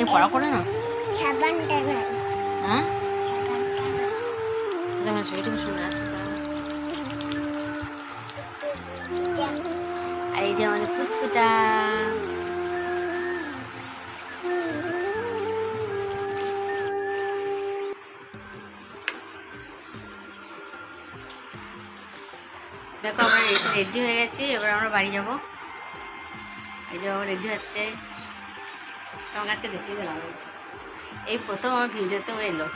এই পড়া করে না? সাবানটা না হ্যাঁ? সাবানটা না দেখো ছবিটা সুন্দর আসছে আর এই যে আমাদের পুচকুটা। দেখো আমরা রেডি হয়ে গেছি এবার আমরা বাড়ি যাব। এই যে রেডি হচ্ছে। তোমার কাছে দেখে গেলাম এই প্রথম আমার ভিডিওতেও এলো।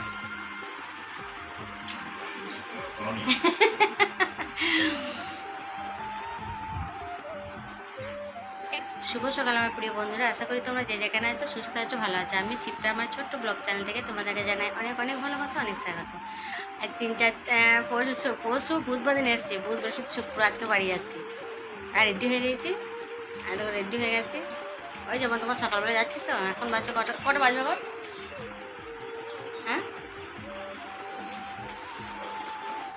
শুভ সকাল আমার প্রিয় বন্ধুরা, আশা করি তোমরা যে যেখানে আছো সুস্থ আছো, ভালো আছো। আমি শিবটা আমার ছোট্ট ব্লগ চ্যানেল থেকে তোমাদেরকে জানাই অনেক অনেক ভালোবাসা, অনেক স্বাগত। আর তিন চার পরশু পরশু বুধবার দিন এসছি বুধ বৃহস্পতি শুক্র আজকে বাড়ি যাচ্ছি। আর রেডি হয়ে গেছি? আর রেডি হয়ে গেছি। ওই যেমন তোমার সকালবেলা যাচ্ছি তো, এখন বাচ্চা কটা কটা বাজবে কর হ্যাঁ?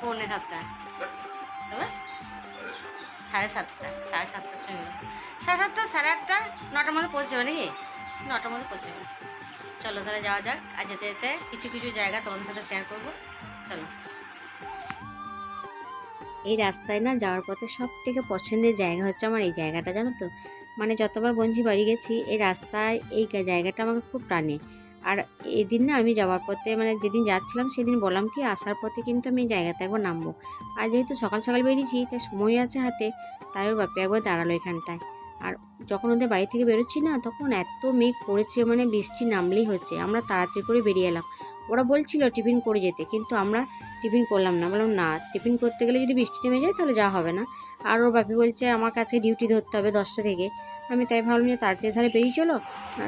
পৌনে সাতটা। তবে? সাড়ে সাতটা, সাড়ে সাতটার সময় সাড়ে সাতটা, সাড়ে আটটা, নটার মধ্যে পৌঁছে যাবে নাকি? নটার মধ্যে পৌঁছে যাবে চলো তাহলে যাওয়া যাক, আর যেতে যেতে কিছু কিছু জায়গা তোমাদের সাথে শেয়ার করব। চলো। এই রাস্তায় না যাওয়ার পথে সব থেকে পছন্দের জায়গা হচ্ছে আমার এই জায়গাটা, জানো তো? মানে যতবার বঞ্জি বাড়ি গেছি, এই রাস্তায় এই জায়গাটা আমাকে খুব টানে। আর এদিন না আমি যাওয়ার পথে মানে যেদিন যাচ্ছিলাম সেদিন বললাম কি, আসার পথে কিন্তু আমি এই জায়গাতে একবার নামবো। আর যেহেতু সকাল সকাল বেরিয়েছি, তাই সময় আছে হাতে, তাই ওর বাপে একবার দাঁড়াল এখানটায়। আর যখন ওদের বাড়ি থেকে বেরোচ্ছি না, তখন এত মেঘ পড়েছে মানে বৃষ্টি নামলেই হচ্ছে। আমরা তাড়াতাড়ি করে বেরিয়ে এলাম। ওরা বলছিল টিফিন করে যেতে, কিন্তু আমরা টিফিন করলাম না। বললাম, না, টিফিন করতে গেলে যদি বৃষ্টি নেমে যায় তাহলে যাওয়া হবে না। আর ওর বাপি বলছে, আমার কাছে ডিউটি ধরতে হবে দশটা থেকে। আমি তাই ভাবলাম যে তাড়াতাড়ি তাহলে বেরিয়ে চলো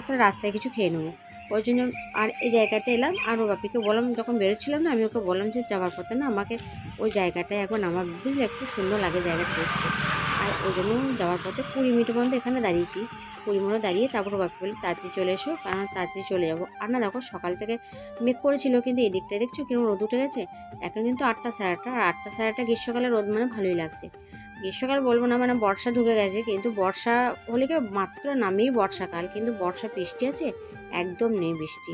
তাহলে রাস্তায় কিছু খেয়ে নেব। ওই জন্য আর এই জায়গাটা এলাম, আর ওর বাপিকে বললাম, যখন বেরোচ্ছিলাম না, আমি ওকে বললাম যে যাওয়ার পথে না আমাকে ওই জায়গাটায় এখন আমার বুঝলে একটু সুন্দর লাগে জায়গাটা দেখতে। আর ওই জন্য যাওয়ার পথে কুড়ি মিনিট পর্যন্ত এখানে দাঁড়িয়েছি। মিনিট দাঁড়িয়ে তারপর বাপি বলে, তাড়াতাড়ি চলে এসো, কারণ তাড়াতাড়ি চলে যাব। আর না, দেখো, সকাল থেকে মেঘ করেছিল, কিন্তু এদিকটা দেখছ কীরকম রোদ উঠে গেছে? এখন কিন্তু আটটা সাড়ে আটটা, আর আটটা সাড়ে আটটা গ্রীষ্মকালে রোদ মানে ভালোই লাগছে। গ্রীষ্মকাল বলব না মানে বর্ষা ঢুকে গেছে, কিন্তু বর্ষা হলে কি মাত্র নামেই বর্ষাকাল, কিন্তু বর্ষা বৃষ্টি আছে? একদম নেই বৃষ্টি।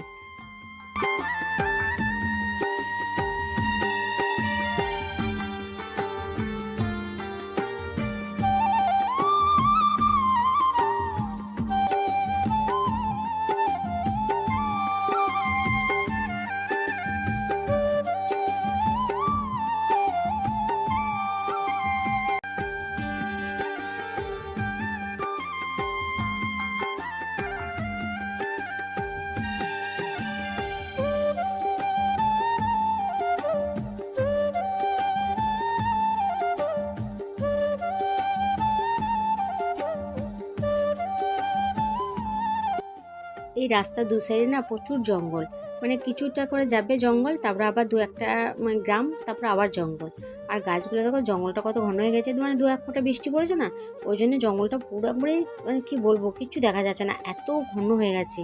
এই রাস্তার দু সাইডে না প্রচুর জঙ্গল। মানে কিছুটা করে যাবে জঙ্গল, তারপর আবার দু একটা মানে গ্রাম, তারপর আবার জঙ্গল। আর গাছগুলো দেখো, জঙ্গলটা কত ঘন হয়ে গেছে মানে দু এক ফোঁটা বৃষ্টি পড়েছে না, ওই জন্য জঙ্গলটা পুরোপুরি মানে কী বলব, কিচ্ছু দেখা যাচ্ছে না, এত ঘন হয়ে গেছে।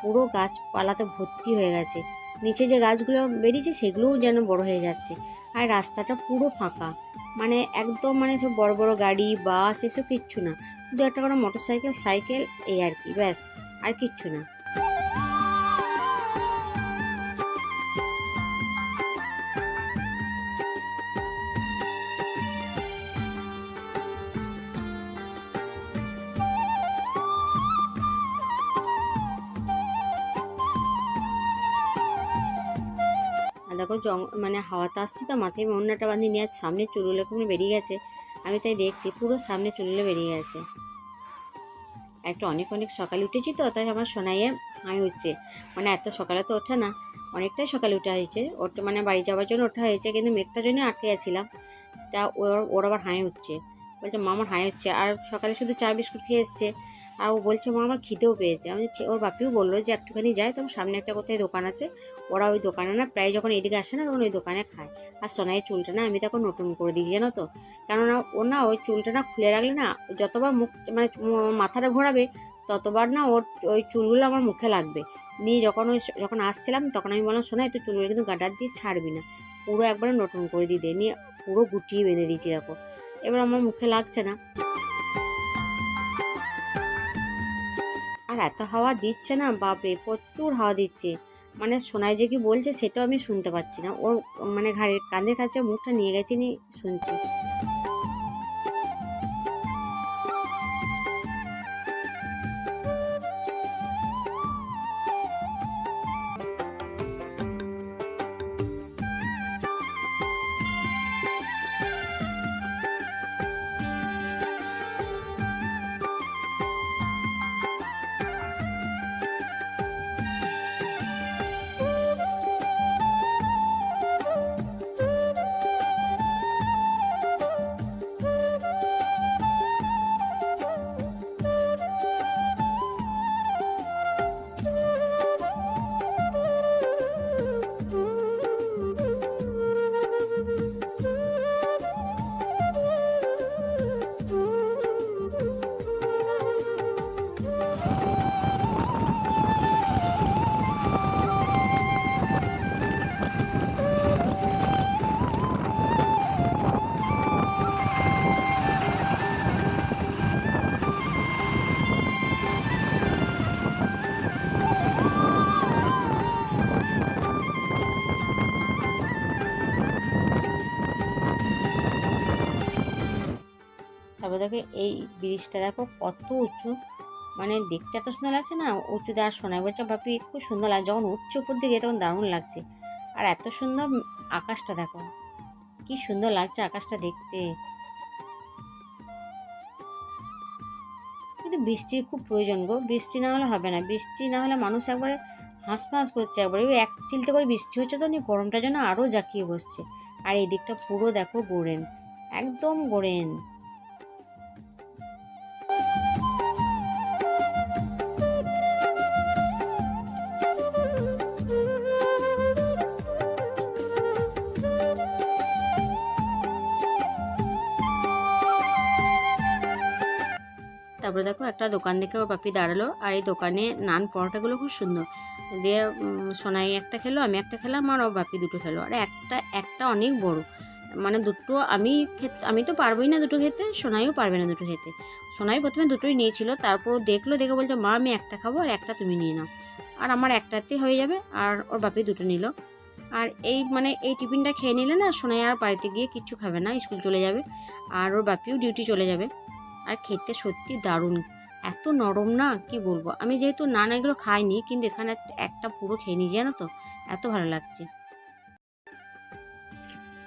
পুরো গাছপালাতে ভর্তি হয়ে গেছে। নিচে যে গাছগুলো বেরিয়েছে, সেগুলোও যেন বড় হয়ে যাচ্ছে। আর রাস্তাটা পুরো ফাঁকা। মানে একদম মানে সব বড় বড় গাড়ি, বাস, এসব কিচ্ছু না। দু একটা করে মোটর সাইকেল সাইকেল এই আর কি, ব্যাস, আর কিচ্ছু না। দেখো জং মানে হাওয়াতে আসছি তো, মাথায় আমি অন্যটা বাঁধি নিয়ে সামনে চুলগুলো কেমন বেরিয়ে গেছে। আমি তাই দেখছি, পুরো সামনে চুলগুলো বেরিয়ে গেছে। একটা অনেক অনেক সকালে উঠেছি তো, তাই আমার সোনাইয়ের হাই হচ্ছে। মানে এত সকালে তো ওঠে না, অনেকটাই সকালে উঠা হয়েছে ওটা মানে বাড়ি যাওয়ার জন্য ওঠা হয়েছে, কিন্তু মেঘটার জন্য আটকে গেছিলাম। তা ওর ওর আবার হাই হচ্ছে। বলছে, মামার হাই হচ্ছে। আর সকালে শুধু চা, বিস্কুট খেয়ে এসছে। আর ও বলছে, মা, আমার খিদেও পেয়েছে। আমি ওর বাপিও বলল যে, একটুখানি যাই তখন সামনে একটা কোথায় দোকান আছে, ওরা ওই দোকানে না প্রায় যখন এদিকে আসে না, তখন ওই দোকানে খায়। আর সোনাইয়ের চুলটা না আমি তখন নতুন করে দিয়েছি, জানো তো? কেননা ও না ওই চুলটা না খুলে রাখলে না যতবার মুখ মানে মাথাটা ঘোরাবে, ততবার না ওর ওই চুলগুলো আমার মুখে লাগবে। নিয়ে যখন ওই যখন আসছিলাম, তখন আমি বললাম শোনাই তুই চুলগুলো কিন্তু গাডার দিয়ে ছাড়বি না। পুরো একবারে নতুন করে দিয়ে দে। নিয়ে পুরো গুটিয়ে বেঁধে দিয়েছি, দেখো। এবার আমার মুখে লাগছে না। আর এত হাওয়া দিচ্ছে না, বাপরে, প্রচুর হাওয়া দিচ্ছে। মানে সোনায় যে কি বলছে সেটাও আমি শুনতে পাচ্ছি না। ওর মানে ঘাড়ের কাঁধের কাছে মুখটা নিয়ে গেছি নি, শুনছি। দেখো এই ব্রিজটা দেখো কত উঁচু। মানে দেখতে এত সুন্দর লাগছে না? উঁচুতে আর শোনায় বলছে, বাপি, খুব সুন্দর লাগছে। যখন উঠছে উপর দিকে তখন দারুণ লাগছে। আর এত সুন্দর আকাশটা দেখো, কি সুন্দর লাগছে আকাশটা দেখতে। কিন্তু বৃষ্টির খুব প্রয়োজন গো। বৃষ্টি না হলে হবে না। বৃষ্টি না হলে মানুষ একবারে হাঁসফাঁস করছে একবারে। ওই এক চিলতে করে বৃষ্টি হচ্ছে তো নি, গরমটা যেন আরও জাকিয়ে বসছে। আর এই দিকটা পুরো দেখো গোড়েন একদম গোড়েন তারপরে দেখো একটা দোকান দেখে ওর পাপি দাঁড়াল, আর এই দোকানে নান পরোটাগুলো খুব সুন্দর। দিয়ে সোনাই একটা খেলো, আমি একটা খেলাম, আর ও বাপি দুটো খেলো। আর একটা একটা অনেক বড়। মানে দুটো, আমি খেতে, আমি তো পারবোই না দুটো খেতে, সোনাইও পারবে না দুটো খেতে। সোনাই প্রথমে দুটোই নিয়েছিল, তারপর দেখল, দেখে বলছে, মা, আমি একটা খাব আর একটা তুমি নিয়ে নাও। আর আমার একটাতেই হয়ে যাবে, আর ওর বাপি দুটো নিল। আর এই মানে এই টিফিনটা খেয়ে নিলে না, সোনাই আর বাড়িতে গিয়ে কিচ্ছু খাবে না, স্কুল চলে যাবে, আর ওর বাপিও ডিউটি চলে যাবে। আর খেতে সত্যি দারুণ। এত নরম না? কি বলব? আমি যেহেতু নান এগুলো খাইনি, কিন্তু এখানে একটা- পুরো খেয়ে নিই জানো তো? এত ভালো লাগছে।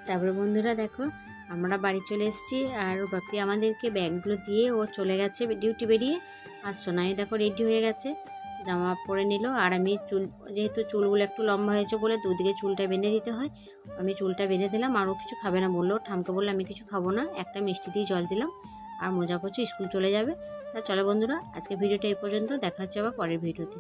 তারপরে বন্ধুরা দেখো, আমরা বাড়ি চলে এসেছি আর বাপি আমাদেরকে ব্যাগগুলো দিয়ে ও চলে গেছে ডিউটি বেরিয়ে। আর সোনাই দেখো রেডি হয়ে গেছে, জামা পরে নিল। আর আমি চুল, যেহেতু চুলগুলো একটু লম্বা হয়েছে বলে দুদিকে চুলটা বেঁধে দিতে হয়, আমি চুলটা বেঁধে দিলাম। আরও কিছু খাবে না বলল ঠামকে বলল, আমি কিছু খাব না, একটা মিষ্টি দিয়ে জল দিলাম। আর মজা করছে, স্কুল চলে যাবে। তা চলো বন্ধুরা আজকে ভিডিওটা এই পর্যন্ত। দেখা হচ্ছে আবার পরের ভিডিওতে।